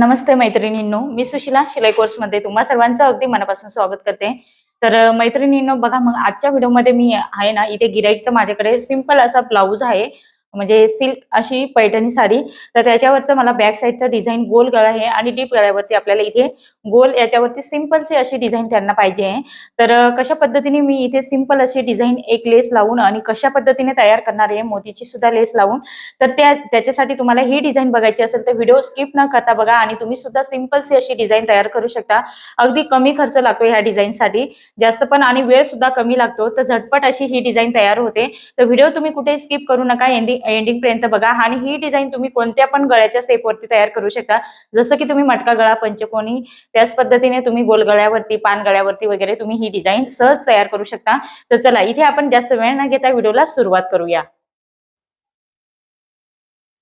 नमस्ते मैत्रिणींनो मी सुशिला शिलाई कोर्समध्ये तुम्हा सर्वांचं अगदी मनापासून स्वागत करते. तर मैत्रिणींनो बघा मग आजच्या व्हिडिओमध्ये मी आहे ना इथे गिराईकचं माझ्याकडे सिंपल असा ब्लाऊज आहे. म्हणजे सिल्क अशी पैठणी साडी. तर त्याच्यावरचं मला बॅक साईडचा डिझाईन गोल गळा आहे आणि डीप गळ्यावरती आपल्याला इथे गोल याच्यावरती सिम्पलची अशी डिझाईन त्यांना पाहिजे आहे. तर कशा पद्धतीने मी इथे सिंपल अशी डिझाईन एक लेस लावून आणि कशा पद्धतीने तयार करणार आहे मोतीची सुद्धा लेस लावून. तर त्या त्याच्यासाठी तुम्हाला ही डिझाईन बघायची असेल तर व्हिडिओ स्किप न करता बघा आणि तुम्ही सुद्धा सिम्पलची अशी डिझाईन तयार करू शकता. अगदी कमी खर्च लागतो ह्या डिझाईनसाठी जास्त पण आणि वेळ सुद्धा कमी लागतो. तर झटपट अशी ही डिझाईन तयार होते. तर व्हिडिओ तुम्ही कुठे स्किप करू नका. एंडिंग एंडिंग पर्यंत बघा. आणि ही डिझाईन तुम्ही कोणत्या पण गळ्याच्या सेपवरती तयार करू शकता. जसं की तुम्ही मटका गळा पंचकोनी त्याच पद्धतीने तुम्ही गोलगळ्यावरती पान गळ्यावरती वगैरे तुम्ही ही डिझाईन सहज तयार करू शकता. तर चला इथे आपण जास्त वेळ न घेता व्हिडिओला सुरुवात करूया.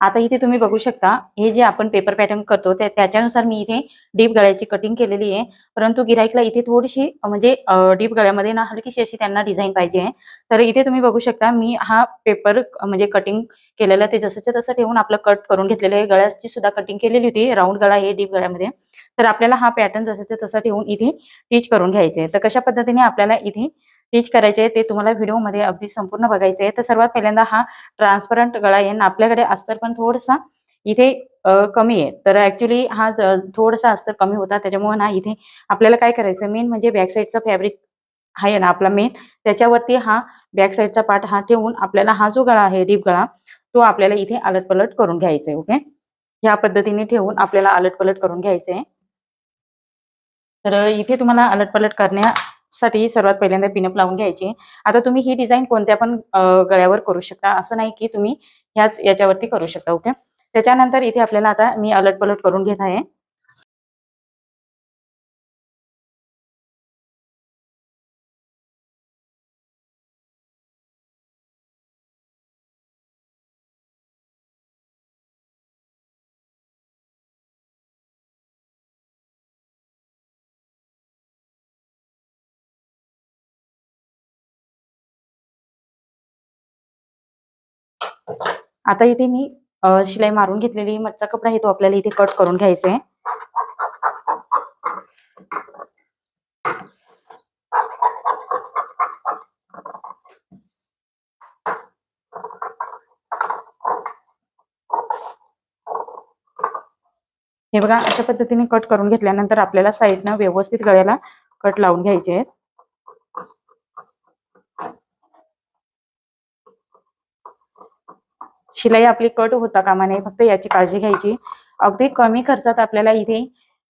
आता इथे तुम्ही बघू शकता हे जे आपण पेपर पॅटर्न करतो ते त्याच्यानुसार मी इथे डीप गळ्याची कटिंग केलेली आहे. परंतु गिराईकला इथे थोडीशी म्हणजे डीप गळ्यामध्ये ना हलकीशी अशी त्यांना डिझाईन पाहिजे आहे. तर इथे तुम्ही बघू शकता मी हा पेपर म्हणजे कटिंग केलेलं ते जसंच्या तसं ठेवून आपलं कट करून घेतलेलं आहे. गळ्याची सुद्धा कटिंग केलेली होती राऊंड गळा हे डीप गळ्यामध्ये. तर आपल्याला हा पॅटर्न जसंच्या तसं ठेवून इथे टीच करून घ्यायचे आहे. तर कशा पद्धतीने आपल्याला इथे स्टिच करायचे आहे ते तुम्हाला व्हिडिओमध्ये अगदी संपूर्ण बघायचे आहे. तर सर्वात पहिल्यांदा हा ट्रान्सपरंट गळा आहे आपल्याकडे अस्तर पण थोडासा इथे कमी आहे. तर ऍक्च्युली हा ज- थोडासा अस्तर कमी होता. त्याच्यामुळे ना इथे आपल्याला काय करायचं मेन म्हणजे बॅक साईडचा फॅब्रिक आहे ना आपला मेन त्याच्यावरती हा बॅक साईडचा पार्ट हा ठेवून आपल्याला हा जो गळा आहे डीप गळा तो आपल्याला इथे अलट पलट करून घ्यायचा आहे ओके ह्या पद्धतीने ठेवून आपल्याला अलट पलट करून घ्यायचं आहे तर इथे तुम्हाला अलट पलट साठी सर्वात पहिल्यांदा पिनअप लावून घ्यायची. आता तुम्ही ही डिझाईन कोणत्या पण गळ्यावर करू शकता. असं नाही की तुम्ही ह्याच याच्यावरती करू शकता ओके? त्याच्यानंतर इथे आपल्याला आता मी अलट पलट करून घेत आहे. आता इथे मी शिलाई मारून घेतलेली मच्छा कपडा आहे तो आपल्याला इथे कट करून घ्यायचा आहे हे बघा अशा पद्धतीने कट करून घेतल्यानंतर आपल्याला साईडनं व्यवस्थित गळ्याला कट लावून घ्यायचे आहेत. शिलाई आपली कट होता कामा नये फक्त याची काळजी घ्यायची. अगदी कमी खर्चात आपल्याला इथे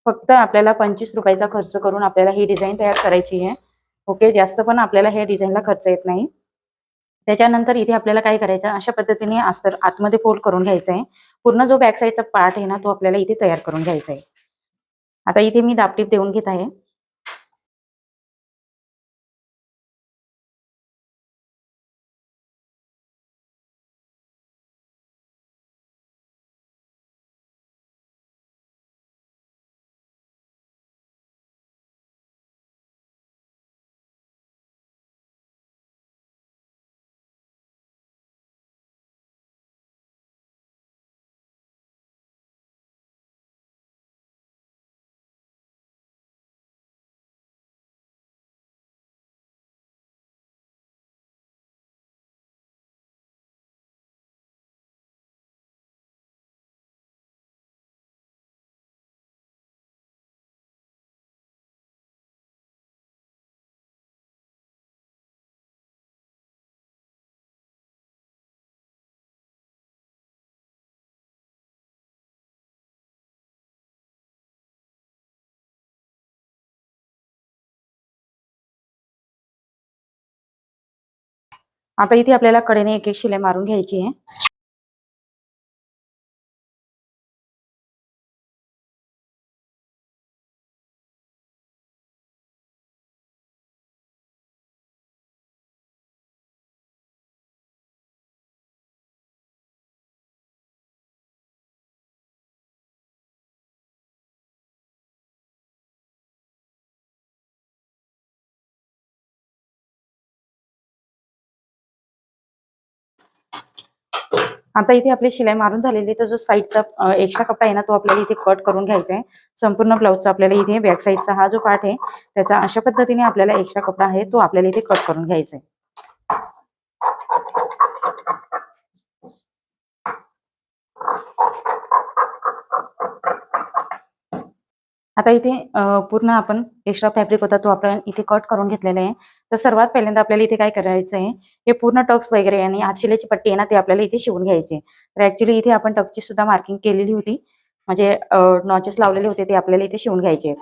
फक्त आपल्याला पंचवीस रुपयाचा खर्च करून आपल्याला ही डिझाईन तयार करायची आहे. ओके जास्त पण आपल्याला ह्या डिझाईनला खर्च येत नाही. त्याच्यानंतर इथे आपल्याला काय करायचं अशा पद्धतीने अस्तर आतमध्ये फोल्ड करून घ्यायचं आहे. पूर्ण जो बॅक साईडचा पार्ट आहे ना तो आपल्याला इथे तयार करून घ्यायचा आहे. आता इथे मी दापटीप देऊन घेत आहे. आता इथे आपल्याला कडेने एक एक शिलाई मारून घ्यायची आहे. आता इथे आपली शिलाई मारून झालेली तर जो साईडचा एक्स्ट्रा कपडा आहे ना तो आपल्याला इथे कट करून घ्यायचा आहे. संपूर्ण ब्लाऊजचा आपल्याला इथे बॅक साईडचा हा जो पार्ट आहे त्याचा अशा पद्धतीने आपल्याला एक्स्ट्रा कपडा आहे तो आपल्याला इथे कट करून घ्यायचा आहे. आता इथे पूर्ण आपण एक्स्ट्रा फॅब्रिक होता तो आपण इथे कट करून घेतलेला आहे. तर सर्वात पहिल्यांदा आपल्याला इथे काय करायचं आहे हे पूर्ण टक्स वगैरे आणि आत पट्टी आहे ना ते आपल्याला इथे शिवून घ्यायचे तर ऍक्च्युली इथे आपण टक्सची सुद्धा मार्किंग केलेली होती. म्हणजे नॉचेस लावलेले होते ते आपल्याला इथे शिवून घ्यायचे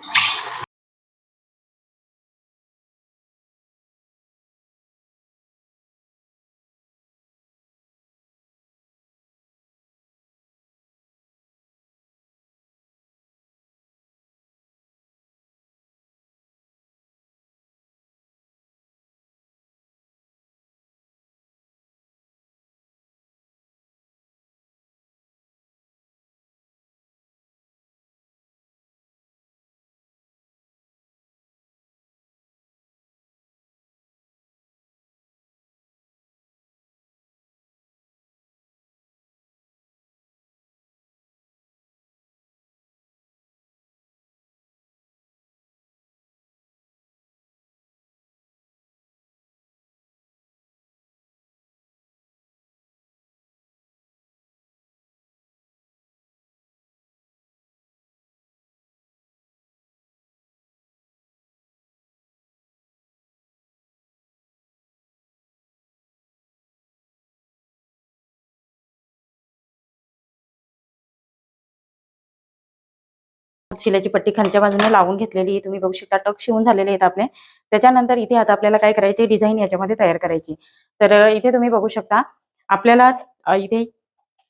शिल्याची पट्टी खालच्या बाजूने लावून घेतलेली आहे. तुम्ही बघू शकता टक शिवून झालेले आहेत आपले. त्याच्यानंतर इथे आता आपल्याला काय करायचे डिझाईन याच्यामध्ये तयार करायची. तर इथे तुम्ही बघू शकता आपल्याला इथे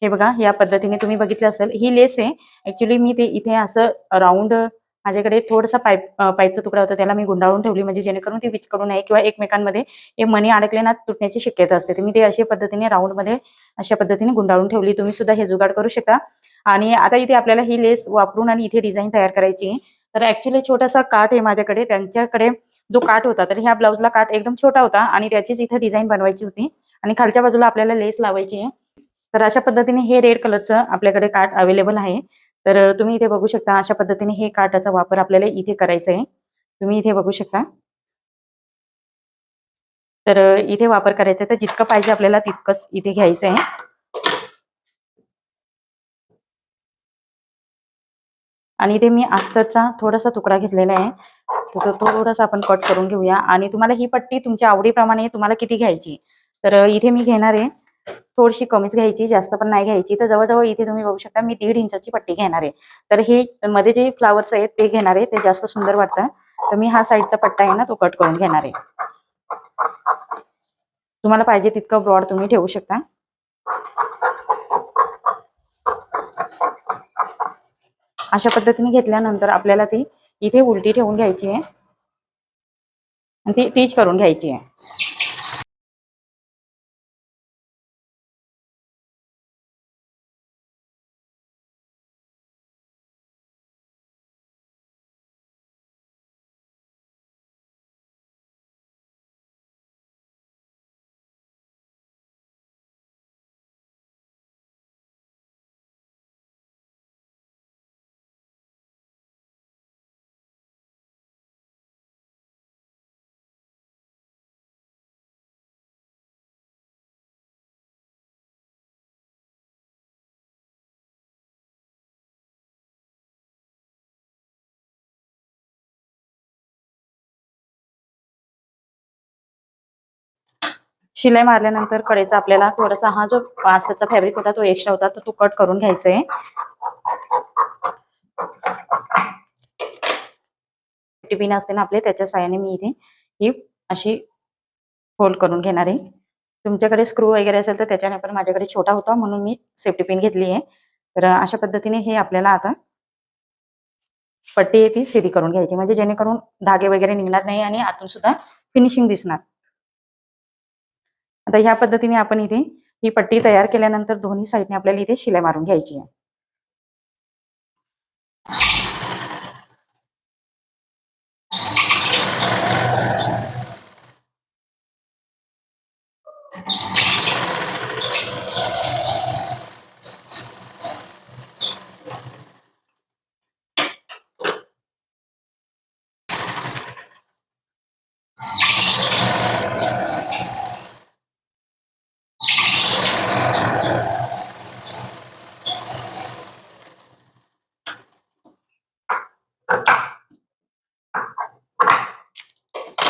हे बघा या पद्धतीने तुम्ही बघितलं असेल ही लेस आहे. ऍक्च्युली मी ते इथे असं राऊंड माझ्याकडे थोडासा पाईप पाईपचा तुकडा होता त्याला मी गुंडाळून ठेवली म्हणजे जेणेकरून ती विचकडून नये किंवा एकमेकांमध्ये हे मणी अडकले ना तुटण्याची शक्यता असते. तर मी ते अशा पद्धतीने राऊंडमध्ये अशा पद्धतीने गुंडाळून ठेवली. तुम्ही सुद्धा हे जुगाड करू शकता. आणि आता इथे आपल्याला ही लेस वापरून आणि इथे डिझाईन तयार करायची आहे. तर ऍक्च्युली छोटासा काठ आहे माझ्याकडे. त्यांच्याकडे जो काठ होता तर ह्या ब्लाऊजला काठ एकदम छोटा होता आणि त्याचीच इथे डिझाईन बनवायची होती. आणि खालच्या बाजूला आपल्याला लेस लावायची आहे. तर अशा पद्धतीने हे रेड कलरचं आपल्याकडे काठ अवेलेबल आहे. तर तुम्ही इथे बघू शकता अशा पद्धतीने हे काठाचा वापर आपल्याला इथे करायचा आहे. तुम्ही इथे बघू शकता. तर इथे वापर करायचा आहे. तर जितकं पाहिजे आपल्याला तितकंच इथे घ्यायचं आहे. आणि इथे मी आस्तरचा थोडासा तुकडा घेतलेला आहे. तर तो थोडासा आपण कट करून घेऊया. आणि तुम्हाला ही पट्टी तुमच्या आवडीप्रमाणे तुम्हाला किती घ्यायची? तर इथे मी घेणार आहे. थोडीशी कमीच घ्यायची जास्त पण नाही घ्यायची. तर जवळजवळ इथे तुम्ही बघू शकता मी दीड इंचाची पट्टी घेणार आहे. तर हे मध्ये जे फ्लावर्स आहेत ते घेणार आहे. ते जास्त सुंदर वाटतं. तर मी हा साईडचा पट्टा आहे ना तो कट करून घेणार आहे. तुम्हाला पाहिजे तितकं ब्रॉड तुम्ही ठेवू शकता. अशा पद्धतीने घेतल्यानंतर आपल्याला ती इथे उलटी ठेवून घ्यायची आहे. आणि ती टीच करून घ्यायची आहे. शिलाई मारल्यानंतर कडेचा आपल्याला थोडासा हा जो पास्ताचा फॅब्रिक होता तो एक्स्ट्रा होता तो तो कट करून घ्यायचा आहे पिन असते ना आपले त्याच्या साहाय्याने मी इथे ही अशी फोल्ड करून घेणार आहे. तुमच्याकडे स्क्रू वगैरे असेल तर त्याच्याने पण माझ्याकडे छोटा होता म्हणून मी सेफ्टी पिन घेतली आहे. तर अशा पद्धतीने हे आपल्याला आता पट्टी आहे ती सिधी करून घ्यायची. म्हणजे जेणेकरून धागे वगैरे निघणार नाही आणि आतून सुद्धा फिनिशिंग दिसणार. आता ह्या पद्धतीने आपण इथे ही पट्टी तयार केल्यानंतर दोन्ही साईडने आपल्याला इथे शिलाई मारून घ्यायची आहे.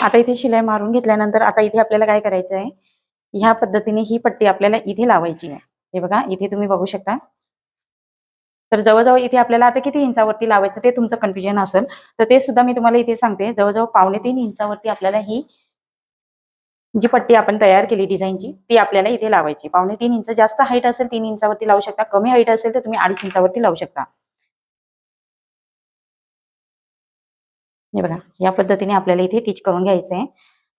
आता इथे शिलाई मारून घेतल्यानंतर आता इथे आपल्याला काय करायचं आहे ह्या पद्धतीने ही पट्टी आपल्याला इथे लावायची आहे. हे बघा इथे तुम्ही बघू शकता. तर जवळजवळ इथे आपल्याला आता किती इंचावरती लावायचं ते तुमचं कन्फ्युजन असेल. तर ते सुद्धा मी तुम्हाला इथे सांगते. जवळजवळ पावणे तीन इंचावरती आपल्याला ही जी पट्टी आपण तयार केली डिझाईनची ती आपल्याला इथे लावायची पावणे तीन इंच जास्त हाईट असेल तीन इंचावरती लावू शकता. कमी हाईट असेल तर तुम्ही अडीच इंचावरती लावू शकता. हे बघा या पद्धतीने आपल्याला इथे टीच करून घ्यायचं आहे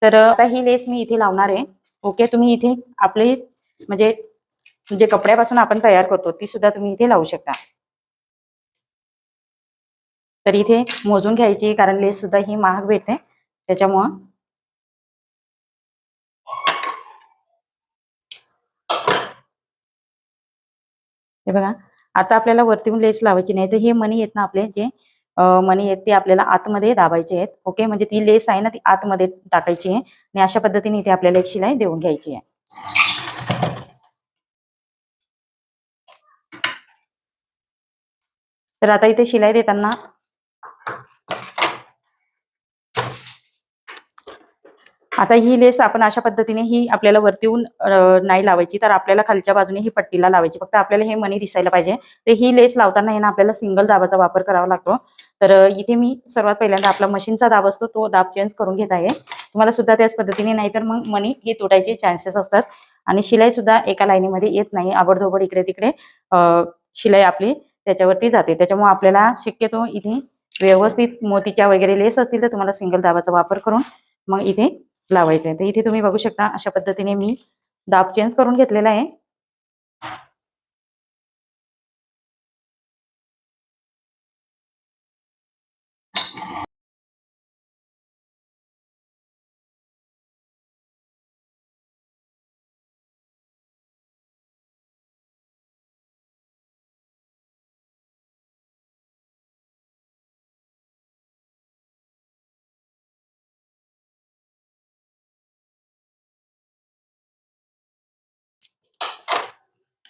तर आता ही लेस मी इथे लावणार आहे. ओके तुम्ही इथे आपले म्हणजे जे कपड्यापासून आपण तयार करतो ती सुद्धा तुम्ही इथे लावू शकता. तर इथे मोजून घ्यायची कारण लेस सुद्धा ही महाग भेटते. त्याच्यामुळं हे बघा आता आपल्याला वरतीहून लेस लावायची नाही तर हे मनी आहेत ना आपले जे मनी आहेत ते आपल्याला आतमध्ये दाबायचे आहेत. ओके म्हणजे ती लेस आहे ना ती आतमध्ये टाकायची आहे. आणि अशा पद्धतीने इथे आपल्याला एक शिलाई देऊन घ्यायची आहे. तर आता इथे शिलाई देताना आता ही लेस आपण अशा पद्धतीने ही आपल्याला वरती येऊन नाही लावायची. तर आपल्याला खालच्या बाजूने ही पट्टीला लावायची. फक्त आपल्याला हे मनी दिसायला पाहिजे. तर ही लेस लावताना आहे ना आपल्याला सिंगल दाबाचा वापर करावा लागतो. तर इथे मी सर्वात पहिल्यांदा आपला मशीनचा दाब असतो तो दाब चेंज करून घेत आहे. तुम्हाला सुद्धा त्याच पद्धतीने नाहीतर मग मनी हे तुटायचे चान्सेस असतात. आणि शिलाई सुद्धा एका लाईनीमध्ये येत नाही. आबडधोबड इकडे तिकडे शिलाई आपली त्याच्यावरती जाते. त्याच्यामुळे आपल्याला शक्यतो इथे व्यवस्थित मोतीच्या वगैरे लेस असतील तर तुम्हाला सिंगल दाबाचा वापर करून मग इथे लावायचं. आहे तर इथे तुम्ही बघू शकता अशा पद्धतीने मी दाब चेंज करून घेतलेला आहे.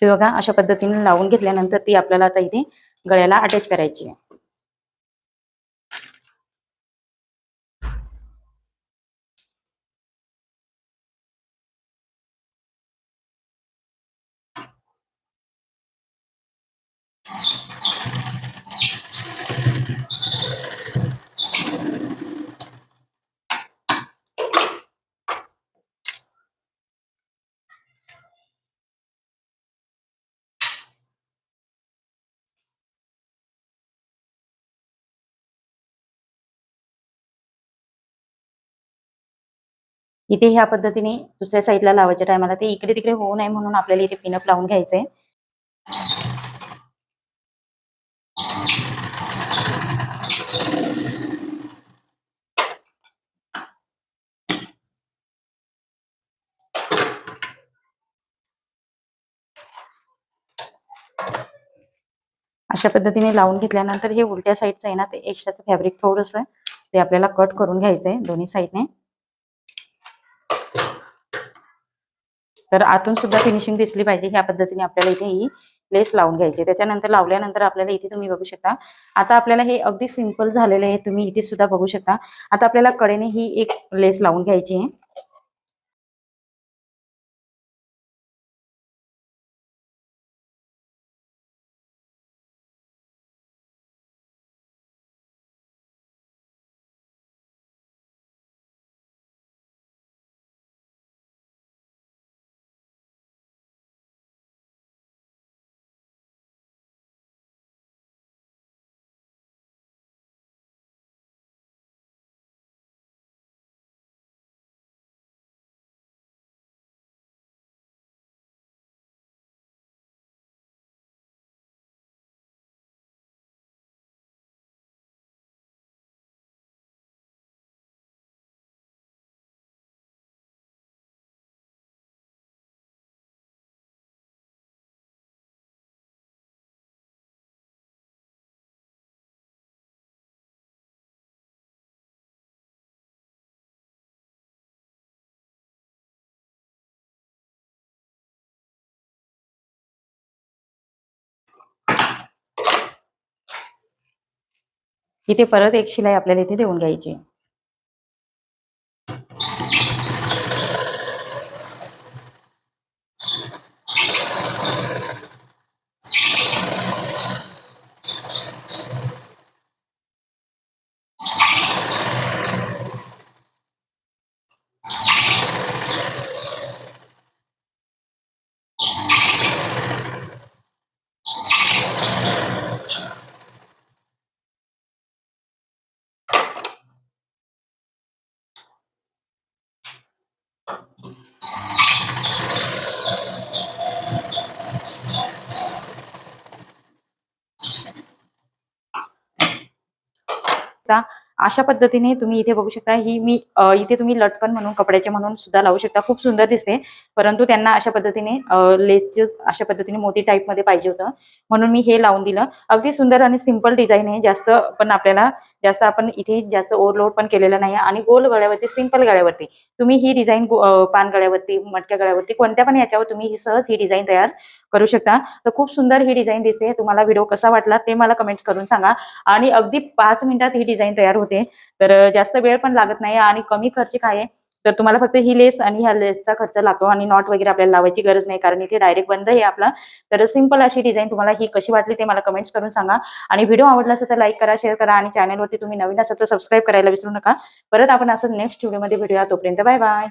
हे बघा अशा पद्धतीने लावून घेतल्यानंतर ती आपल्याला आता इथे गळ्याला अटॅच करायची आहे. इथे ह्या पद्धतीने दुसऱ्या साईडला लावायच्या टायमाला ते इकडे तिकडे होऊ नये म्हणून आपल्याला इथे पिनअप लावून घ्यायचंय. अशा पद्धतीने लावून घेतल्यानंतर हे उलट्या साईडचं आहे ना ते एक्स्ट्राचं फॅब्रिक थोडंसं ते आपल्याला कट करून घ्यायचंय दोन्ही साईडने. तर आतून सुद्धा फिनिशिंग दिसली पाहिजे ह्या पद्धतीने आपल्याला इथे ही लेस लावून घ्यायची. त्याच्यानंतर लावल्यानंतर आपल्याला इथे तुम्ही बघू शकता. आता आपल्याला हे अगदी सिंपल झालेलं आहे. तुम्ही इथे सुद्धा बघू शकता. आता आपल्याला कडेने ही एक लेस लावून घ्यायची आहे. इथे परत एक शिलाई आपल्याला इथे देऊन घ्यायची. अशा पद्धतीने तुम्ही इथे बघू शकता ही मी इथे तुम्ही लटकन म्हणून कपड्याचे म्हणून सुद्धा लावू शकता. खूप सुंदर दिसते. परंतु त्यांना अशा पद्धतीने लेसेस अशा पद्धतीने मोती टाईपमध्ये पाहिजे होतं. म्हणून मी हे लावून दिलं. अगदी सुंदर आणि सिंपल डिझाईन आहे. जास्त पण आपल्याला जास्त आपण इथे जास्त ओव्हरलोड पण केलेला नाही आणि गोल गळ्यावरती सिंपल गळ्यावरती तुम्ही ही डिझाईन पान गळ्यावरती मटक्या गळ्यावरती कोणत्या पण याच्यावर तुम्ही ही सहज ही डिझाईन तयार करू शकता. तर खूप सुंदर ही डिझाईन दिसते. तुम्हाला व्हिडिओ कसा वाटला ते मला कमेंट्स करून सांगा. आणि अगदी पाच मिनिटात ही डिझाईन तयार होते. तर जास्त वेळ पण लागत नाही आणि कमी खर्चिक आहे. तर तुम्हाला फक्त ही लेस आणि ह्या लेसचा खर्च लागतो आणि नॉट वगैरे आपल्याला लावायची गरज नाही कारण इथे डायरेक्ट बंद आहे आपला. तर सिंपल अशी डिझाईन तुम्हाला ही कशी वाटली ते मला कमेंट्स करून सांगा. आणि व्हिडिओ आवडला असेल तर लाईक करा शेअर करा आणि चॅनलवरती तुम्ही नवीन असेल तर सबस्क्राईब करायला विसरू नका. परत आपण असं नेक्स्ट व्हिडिओमध्ये भेटूया. तोपर्यंत बाय बाय